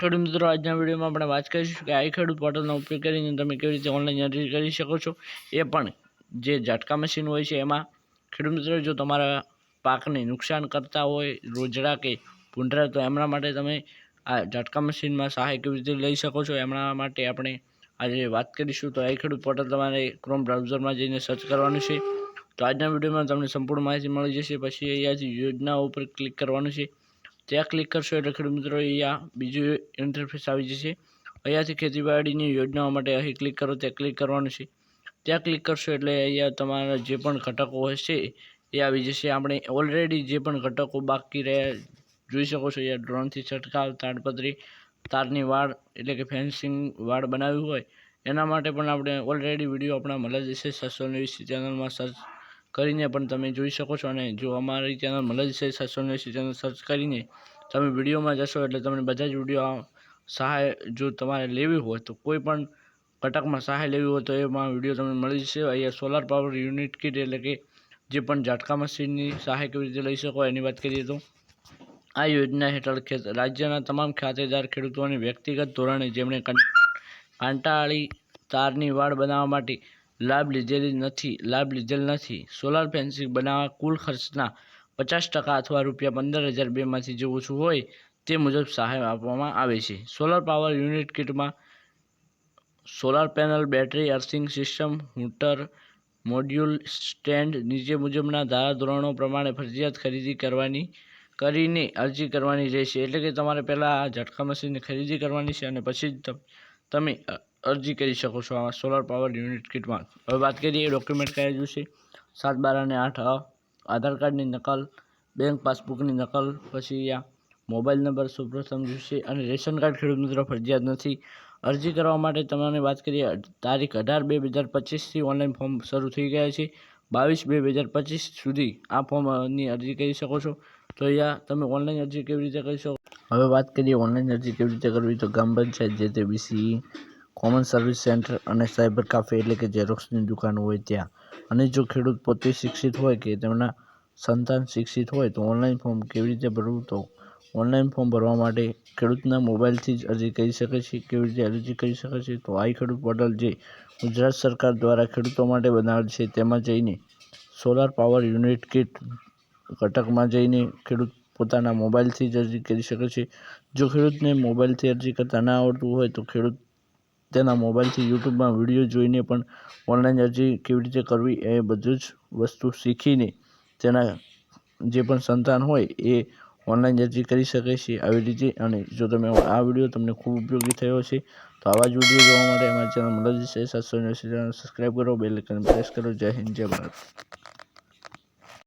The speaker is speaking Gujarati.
ખેડૂત મિત્રો, આજના વિડીયોમાં આપણે વાત કરીશું કે આઈ ખેડૂત પોર્ટલનો ઉપયોગ કરીને તમે કેવી રીતે ઓનલાઈન અરજી કરી શકો છો. એ પણ જે ઝાટકા મશીન હોય છે એમાં. ખેડૂત મિત્રો, જો તમારા પાકને નુકસાન કરતા હોય, રોજડા કે ભૂંડરા, તો એમના માટે તમે આ ઝાટકા મશીનમાં સહાય કેવી રીતે લઈ શકો છો? એમના માટે આપણે આજે વાત કરીશું. તો આઈ ખેડૂત પોર્ટલ તમારે ક્રોમ બ્રાઉઝરમાં જઈને સર્ચ કરવાનું છે. તો આજના વિડીયોમાં તમને સંપૂર્ણ માહિતી મળી જશે. પછી અહીંયાથી યોજનાઓ ઉપર ક્લિક કરવાનું છે. ત્યાં ક્લિક કરશો એટલે ખેડૂત મિત્રો અહીંયા બીજું ઇન્ટરફેસ આવી જશે. અહીંયાથી ખેતીવાડીની યોજનાઓ માટે અહીં ક્લિક કરો, ત્યાં ક્લિક કરવાનું છે. ત્યાં ક્લિક કરશો એટલે અહીંયા તમારા જે પણ ઘટકો હશે, એ આવી જશે. આપણે ઓલરેડી જે પણ ઘટકો બાકી રહ્યા, જોઈ શકો છો, અહીંયા ડ્રોનથી છંટકાવ, તાડપત્રી, તારની વાડ એટલે કે ફેન્સિંગ વાડ બનાવ્યું હોય, એના માટે પણ આપણે ઓલરેડી વીડિયો આપણા મળે જશે. સાતસો નેવીસી ચેનલમાં સર્ચ કરીને પણ તમે જોઈ શકો છો અને જો અમારી ચેનલ મળે છે સાતસો નેવીસી ચેનલ સર્ચ કરીને તમે વિડીયોમાં જશો એટલે તમને બધા જ વીડિયો સહાય જો તમારે લેવી હોય તો કોઈ પણ ઘટકમાં સહાય લેવી હોય તો એમાં વીડિયો તમને મળી જશે. અહીંયા સોલાર પાવર યુનિટ કિટ એટલે કે જે પણ ઝાટકા મશીનની સહાય કેવી રીતે લઈ શકો એની વાત કરીએ તો આ યોજના હેઠળ ખેત રાજ્યના તમામ ખાતેદાર ખેડૂતોને વ્યક્તિગત ધોરણે જેમણે કાંટાળી તારની વાડ બનાવવા માટે લાભ લીધેલી નથી, લાભ લીધેલ નથી. સોલાર ફેન્સિંગ બનાવવા કુલ ખર્ચના પચાસ ટકા અથવા રૂપિયા પંદર હજાર બેમાંથી જે ઓછું હોય તે મુજબ સહાય આપવામાં આવે છે. Solar power unit કિટમાં solar panel, battery, earthing system, hooter, module, stand નીચે મુજબના ધારાધોરણો પ્રમાણે ફરજિયાત ખરીદી કરવાની, કરીને અરજી કરવાની રહેશે. એટલે કે તમારે પહેલાં આ ઝટકા મશીનની ખરીદી કરવાની છે અને પછી જ તમ- અરજી કરી શકો છો આ સોલાર પાવર યુનિટ કિટમાં હવે વાત કરીએ ડોક્યુમેન્ટ કયા જોશે? સાત, બાર અને આઠ આધાર કાર્ડની નકલ બેંક પાસબુકની નકલ, પછી આ મોબાઈલ નંબર સૌપ્રથમ જોશે અને રેશન કાર્ડ ખેડૂત મિત્રો ફરજિયાત નથી. અરજી કરવા માટે તમને વાત કરીએ, તારીખ અઢાર બે હજાર પચીસથી ઓનલાઈન ફોર્મ શરૂ થઈ ગયા છે. બાવીસ બે હજાર પચીસ સુધી આ ફોર્મની અરજી કરી શકો છો. તો અહીંયા તમે ઓનલાઈન અરજી કેવી રીતે કરી શકો? હવે વાત કરીએ ઓનલાઈન અરજી કેવી રીતે કરવી? તો ગ્રામ પંચાયત જે તે BC common service centre and cyber cafe એટલે કે ઝેરોક્સની દુકાન હોય ત્યાં. અને જો ખેડૂત પોતે શિક્ષિત હોય કે તેમના સંતાન શિક્ષિત હોય તો ઓનલાઈન ફોર્મ કેવી રીતે ભરવું? તો ઓનલાઈન ફોર્મ ભરવા માટે ખેડૂતના મોબાઈલથી જ અરજી કરી શકે છે. કેવી રીતે અરજી કરી શકે છે? તો આઈ ખેડૂત પોર્ટલ જે ગુજરાત સરકાર દ્વારા ખેડૂતો માટે બનાવેલ છે, તેમાં જઈને સોલાર પાવર યુનિટ કિટ ઘટકમાં જઈને ખેડૂત પોતાના મોબાઈલથી જ અરજી કરી શકે છે. જો ખેડૂતને મોબાઈલથી અરજી કરતાં ના આવડતું હોય તો ખેડૂત તેના મોબાઈલથી યુટ્યુબમાં વીડિયો જોઈને પણ ઓનલાઈન અરજી કેવી રીતે કરવી એ બધું જ વસ્તુ શીખીને તેના જે પણ સંતાન હોય એ ઓનલાઈન અરજી કરી શકે છે આવી રીતે. અને જો તમે આ વીડિયો તમને ખૂબ ઉપયોગી થયો છે, તો આવા જ વીડિયો જોવા માટે અમારી ચેનલ મદદ છે. સાતસો ચેનલ સબસ્ક્રાઈબ કરો, બેલ આઇકન પ્રેસ કરો. જય હિન્દ, જય ભારત.